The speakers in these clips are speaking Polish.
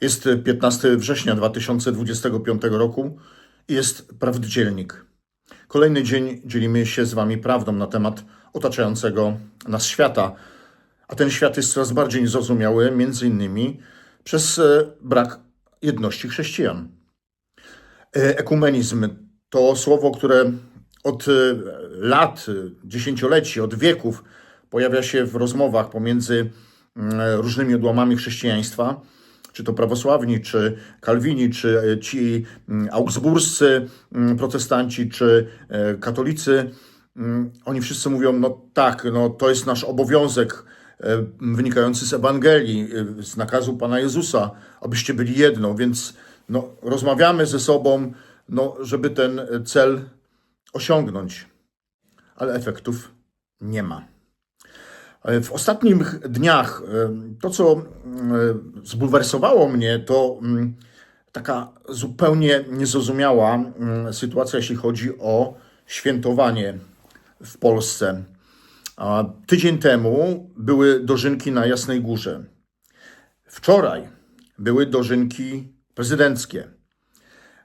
Jest 15 września 2025 roku i jest Prawdzielnik. Kolejny dzień dzielimy się z Wami prawdą na temat otaczającego nas świata, a ten świat jest coraz bardziej zrozumiały między innymi przez e, brak jedności chrześcijan. E, Ekumenizm to słowo, które od e, lat, dziesięcioleci, od wieków pojawia się w rozmowach pomiędzy mm, różnymi odłamami chrześcijaństwa, czy to prawosławni, czy kalwini, czy e, ci mm, augsburscy mm, protestanci, czy e, katolicy. Mm, Oni wszyscy mówią, no tak, no to jest nasz obowiązek e, wynikający z Ewangelii, z nakazu Pana Jezusa, abyście byli jedno, więc no, rozmawiamy ze sobą, no, żeby ten cel osiągnąć, ale efektów nie ma. E, W ostatnich dniach e, to, co e, zbulwersowało mnie, to mm, taka zupełnie niezrozumiała mm, sytuacja, jeśli chodzi o świętowanie w Polsce. Tydzień temu były dożynki na Jasnej Górze. Wczoraj były dożynki prezydenckie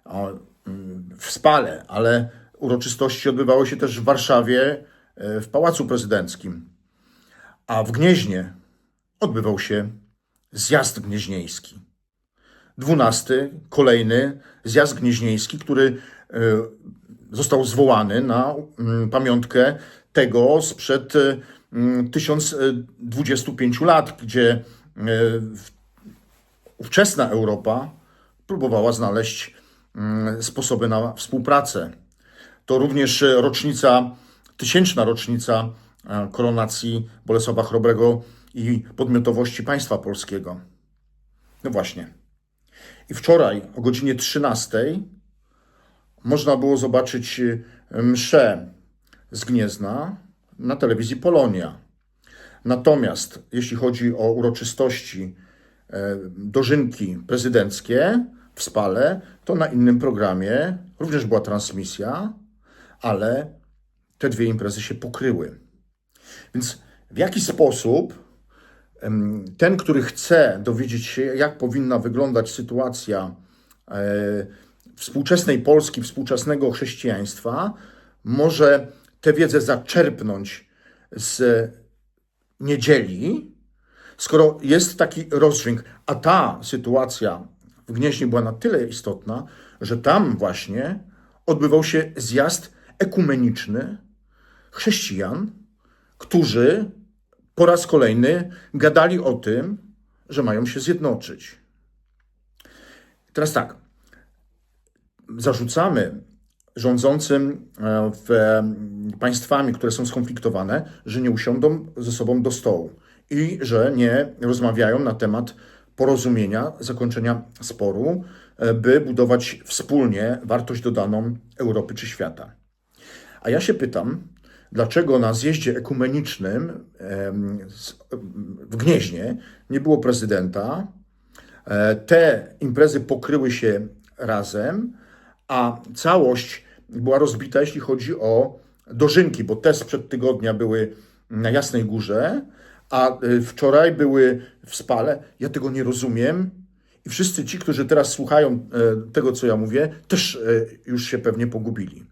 mm, w Spale, ale uroczystości odbywały się też w Warszawie, w Pałacu Prezydenckim. A w Gnieźnie odbywał się zjazd gnieźnieński. Dwunasty, kolejny zjazd gnieźnieński, który e, został zwołany na mm, pamiątkę tego sprzed e, mm, 1025 lat, gdzie e, ówczesna Europa próbowała znaleźć mm, sposoby na współpracę. To również rocznica, tysięczna rocznica koronacji Bolesława Chrobrego i podmiotowości państwa polskiego. No właśnie. I wczoraj o godzinie 13 można było zobaczyć e, mszę z Gniezna na telewizji Polonia. Natomiast jeśli chodzi o uroczystości e, dożynki prezydenckie w Spale, to na innym programie również była transmisja, ale te dwie imprezy się pokryły. Więc w jaki sposób ten, który chce dowiedzieć się, jak powinna wyglądać sytuacja e, współczesnej Polski, współczesnego chrześcijaństwa, może tę wiedzę zaczerpnąć z niedzieli, skoro jest taki rozdźwięk, a ta sytuacja w Gnieźnie była na tyle istotna, że tam właśnie odbywał się zjazd ekumeniczny chrześcijan, którzy po raz kolejny gadali o tym, że mają się zjednoczyć. Teraz tak, zarzucamy rządzącym e, w e, państwami, które są skonfliktowane, że nie usiądą ze sobą do stołu i że nie rozmawiają na temat porozumienia, zakończenia sporu, e, by budować wspólnie wartość dodaną Europy czy świata. A ja się pytam, dlaczego na zjeździe ekumenicznym w Gnieźnie nie było prezydenta, E, Te imprezy pokryły się razem, a całość była rozbita, jeśli chodzi o dożynki, bo te sprzed tygodnia były na Jasnej Górze, a e, wczoraj były w Spale. Ja tego nie rozumiem. I wszyscy ci, którzy teraz słuchają e, tego, co ja mówię, też już się pewnie pogubili.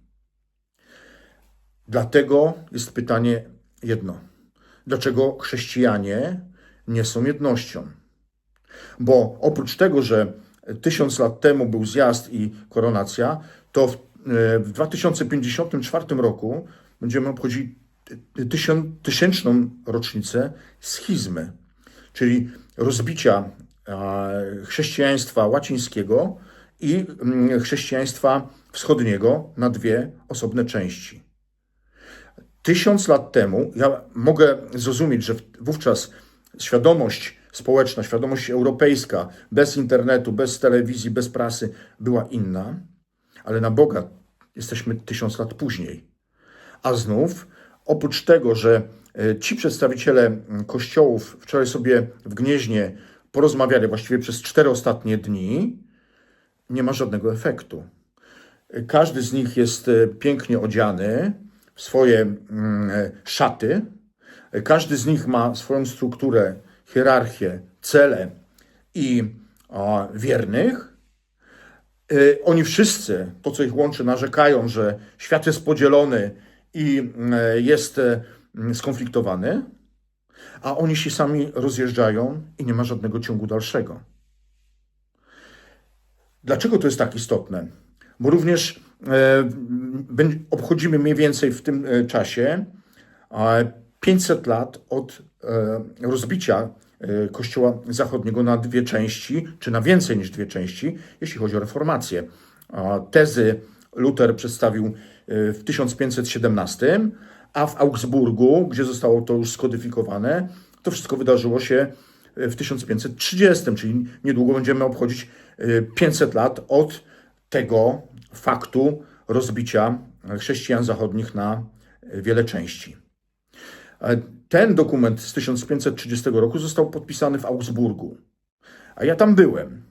Dlatego jest pytanie jedno. Dlaczego chrześcijanie nie są jednością? Bo oprócz tego, że tysiąc lat temu był zjazd i koronacja, to w, e, w 2054 roku będziemy obchodzili tysią, tysięczną rocznicę schizmy, czyli rozbicia e, chrześcijaństwa łacińskiego i mm, chrześcijaństwa wschodniego na dwie osobne części. Tysiąc lat temu, ja mogę zrozumieć, że wówczas świadomość społeczna, świadomość europejska, bez internetu, bez telewizji, bez prasy była inna, ale na Boga jesteśmy tysiąc lat później. A znów, oprócz tego, że e, ci przedstawiciele kościołów wczoraj sobie w Gnieźnie porozmawiali właściwie przez cztery ostatnie dni, nie ma żadnego efektu. Każdy z nich jest e, pięknie odziany swoje mm, szaty. Każdy z nich ma swoją strukturę, hierarchię, cele i wiernych. Y, Oni wszyscy, to co ich łączy, narzekają, że świat jest podzielony i y, jest y, skonfliktowany, a oni się sami rozjeżdżają i nie ma żadnego ciągu dalszego. Dlaczego to jest tak istotne? Bo również obchodzimy mniej więcej w tym e, czasie e, 500 lat od e, rozbicia e, Kościoła Zachodniego na dwie części, czy na więcej niż dwie części, jeśli chodzi o reformację. Tezy Luther przedstawił e, w 1517, a w Augsburgu, gdzie zostało to już skodyfikowane, to wszystko wydarzyło się e, w 1530, czyli niedługo będziemy obchodzić e, 500 lat od tego faktu rozbicia chrześcijan zachodnich na e, wiele części. E, Ten dokument z 1530 roku został podpisany w Augsburgu, a ja tam byłem.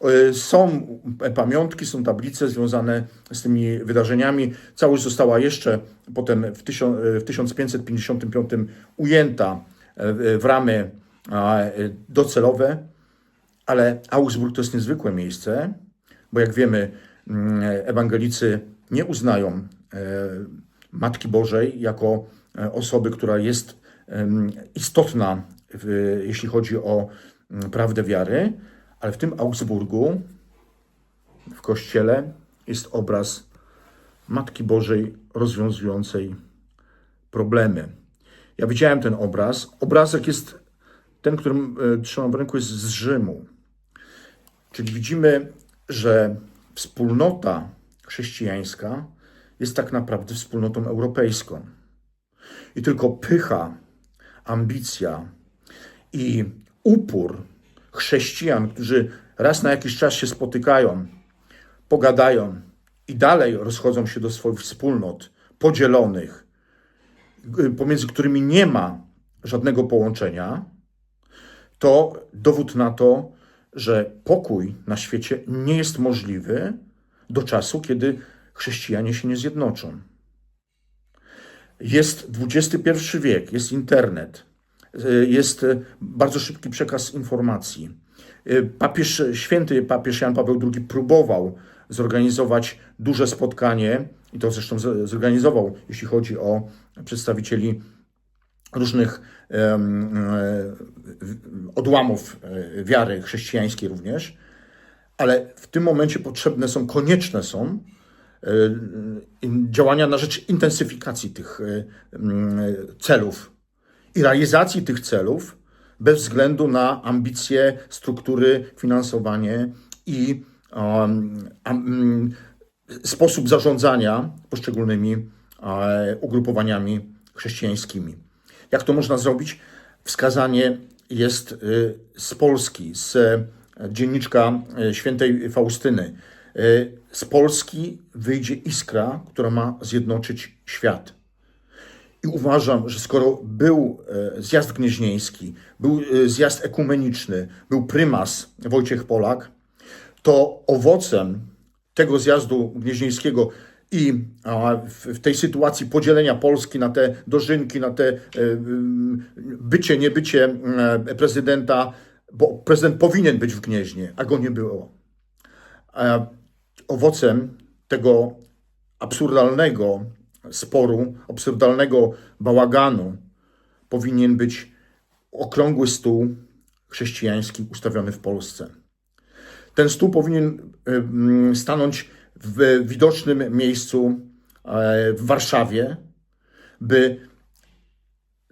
E, Są pamiątki, są tablice związane z tymi wydarzeniami. Całość została jeszcze potem w, tysiąc, w 1555 ujęta e, w ramy e, docelowe, ale Augsburg to jest niezwykłe miejsce, bo jak wiemy, ewangelicy nie uznają e, Matki Bożej jako e, osoby, która jest istotna, jeśli chodzi o mm, prawdę wiary, ale w tym Augsburgu, w kościele, jest obraz Matki Bożej rozwiązującej problemy. Ja widziałem ten obraz. Obrazek jest ten, którym e, trzymam w ręku, jest z Rzymu. Czyli widzimy, że wspólnota chrześcijańska jest tak naprawdę wspólnotą europejską. I tylko pycha, ambicja i upór chrześcijan, którzy raz na jakiś czas się spotykają, pogadają i dalej rozchodzą się do swoich wspólnot podzielonych, y, pomiędzy którymi nie ma żadnego połączenia, to dowód na to, że pokój na świecie nie jest możliwy do czasu, kiedy chrześcijanie się nie zjednoczą. Jest XXI wiek, jest internet, y, jest y, bardzo szybki przekaz informacji. Y, Papież, święty papież Jan Paweł II próbował zorganizować duże spotkanie, i to zresztą zorganizował, jeśli chodzi o przedstawicieli różnych e, odłamów e, wiary chrześcijańskiej również, ale w tym momencie potrzebne są, konieczne są e, działania na rzecz intensyfikacji tych celów i realizacji tych celów bez względu na ambicje, struktury, finansowanie i sposób zarządzania poszczególnymi ugrupowaniami chrześcijańskimi. Jak to można zrobić? Wskazanie jest y, z Polski, z e, dzienniczka e, świętej Faustyny. E, Z Polski wyjdzie iskra, która ma zjednoczyć świat. I uważam, że skoro był zjazd gnieźnieński, był zjazd ekumeniczny, był prymas Wojciech Polak, to owocem tego zjazdu gnieźnieńskiego i w, tej sytuacji podzielenia Polski na te dożynki, na te bycie, niebycie prezydenta, bo prezydent powinien być w Gnieźnie, a go nie było. Owocem tego absurdalnego sporu, absurdalnego bałaganu powinien być okrągły stół chrześcijański ustawiony w Polsce. Ten stół powinien stanąć w widocznym miejscu e, w Warszawie, by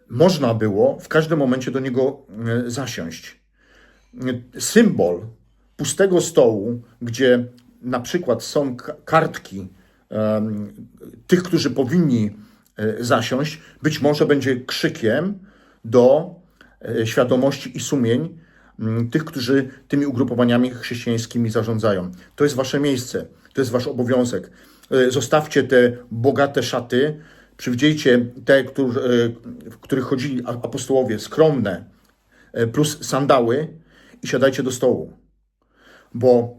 można było w każdym momencie do niego e, zasiąść. Symbol pustego stołu, gdzie na przykład są ka- kartki tych, którzy powinni e, zasiąść, być może będzie krzykiem do świadomości i sumień tych, którzy tymi ugrupowaniami chrześcijańskimi zarządzają. To jest wasze miejsce, to jest wasz obowiązek. E, Zostawcie te bogate szaty, przywdziejcie te, e, w których chodzili apostołowie, skromne, e, plus sandały i siadajcie do stołu. Bo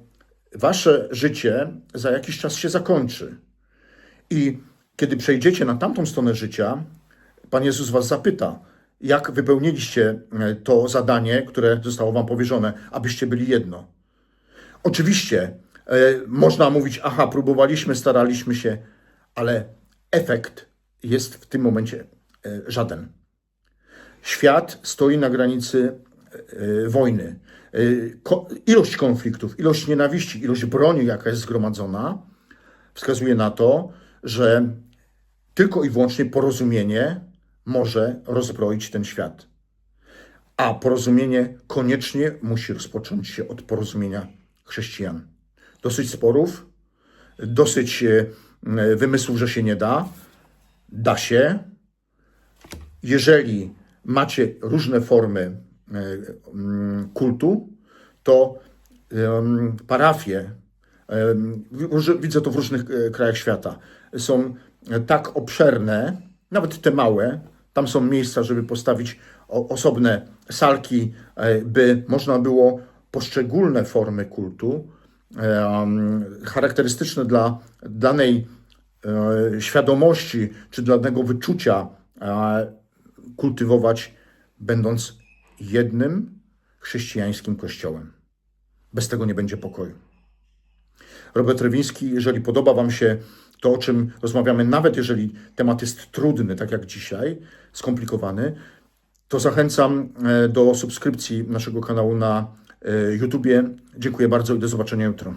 wasze życie za jakiś czas się zakończy. I kiedy przejdziecie na tamtą stronę życia, Pan Jezus was zapyta, jak wypełniliście to zadanie, które zostało wam powierzone, abyście byli jedno. Oczywiście można mówić, aha, próbowaliśmy, staraliśmy się, ale efekt jest w tym momencie e, żaden. Świat stoi na granicy e, wojny. E, ilość konfliktów, ilość nienawiści, ilość broni, jaka jest zgromadzona, wskazuje na to, że tylko i wyłącznie porozumienie może rozbroić ten świat. A porozumienie koniecznie musi rozpocząć się od porozumienia chrześcijan. Dosyć sporów, dosyć e, wymysłów, że się nie da. Da się. Jeżeli macie różne formy e, mm, kultu, to parafie, widzę to w różnych e, krajach świata, są tak obszerne, nawet te małe, tam są miejsca, żeby postawić osobne salki, by można było poszczególne formy kultu, charakterystyczne dla danej e, świadomości czy dla danego wyczucia e, kultywować, będąc jednym chrześcijańskim kościołem. Bez tego nie będzie pokoju. Robert Rewiński, jeżeli podoba Wam się to, o czym rozmawiamy, nawet jeżeli temat jest trudny, tak jak dzisiaj, skomplikowany, to zachęcam e, do subskrypcji naszego kanału na e, YouTubie. Dziękuję bardzo i do zobaczenia jutro.